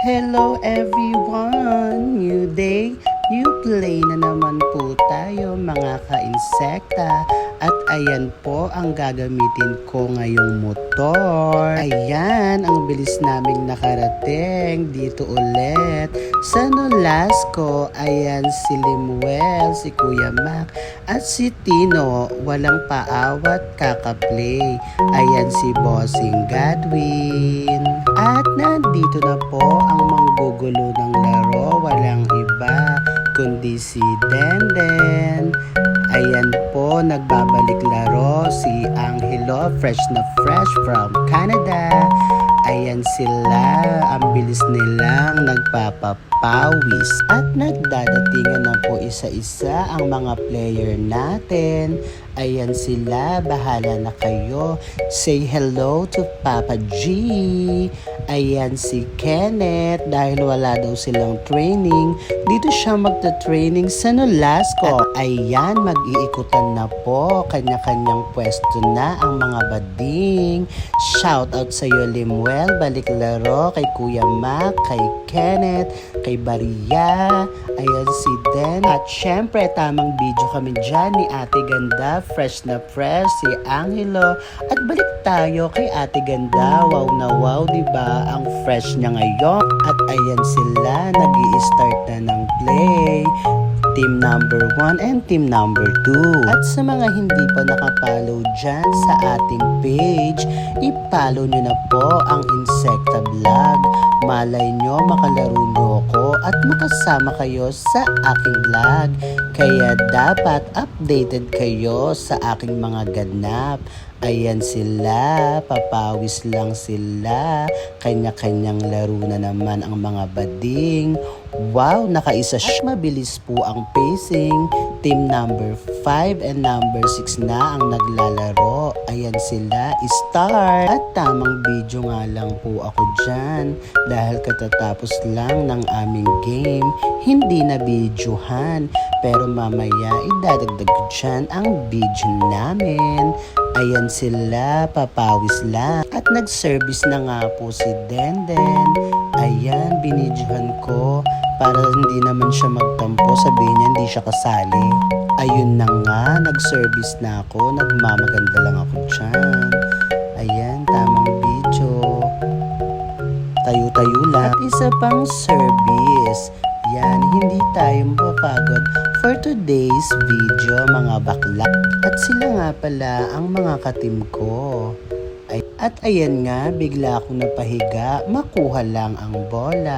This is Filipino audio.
Hello everyone! New day, new play na naman po tayo mga ka-insekta. At ayan po ang gagamitin ko ngayong motor. Ayan, ang bilis naming nakarating dito ulit. Sa Nolasco, ayan si Limuel, si Kuya Mac, at si Tino. Walang paawat kakaplay. Ayan si Bossing Godwin. At nandito na po manggugulo ng laro. Walang iba kundi si Denden. Ayan po, nagbabalik laro si Angelo, fresh na fresh from Canada. Ayan sila, ang bilis nilang nagpapapawis. At nagdadatingan na po isa-isa ang mga player natin. Ayan sila, bahala na kayo. Say hello to Papa G. Ayan si Kenneth dahil wala daw silang training. Dito siya magta-training sa Nolasco. At ayan, mag-iikutan na po. Kanya-kanyang pwesto na ang mga bading. Shout out sa iyo, Limuel. Balik laro kay Kuya Mac, kay Kenneth, kay Baria. Ayan si Den. At syempre, tamang video kami dyan ni Ate Ganda. Fresh na fresh, si Angelo. At balik tayo kay Ate Ganda. Wow na wow, di ba? Ang fresh niya ngayon. At ayan sila, nag start na ng play. Team number 1 and team number 2. At sa mga hindi pa nakapollow dyan sa ating page, ipollow nyo na po ang Insecta Vlog. Malay nyo, makalaro nyo ako at makasama kayo sa aking vlog. Kaya dapat updated kayo sa aking mga ganap. Ayan sila, papawis lang sila. Kanya-kanyang laro na naman ang mga bading. Wow, nakaisa siya. Mabilis po ang pacing. Team number 5 and number 6 na ang naglalaro. Ayan sila, start. At tamang video nga lang po ako dyan. Dahil katatapos lang ng aming game, hindi na videohan. Pero mamaya, idadagdag dyan ang video namin. Ayan sila, papawis lang. At nag-service na nga po si Denden. Ayan, binidyohan ko para hindi naman siya magtampo. Sabihin niya, hindi siya kasali. Ayun na nga, nag-service na ako. Nagmamaganda lang ako dyan. Ayan, tamang video. Tayo-tayo lang. At isa pang service. Yan, hindi tayo mapapagod for today's video mga bakla. At sila nga pala ang mga katim ko. Ay, at ayan nga, bigla akong napahiga, makuha lang ang bola.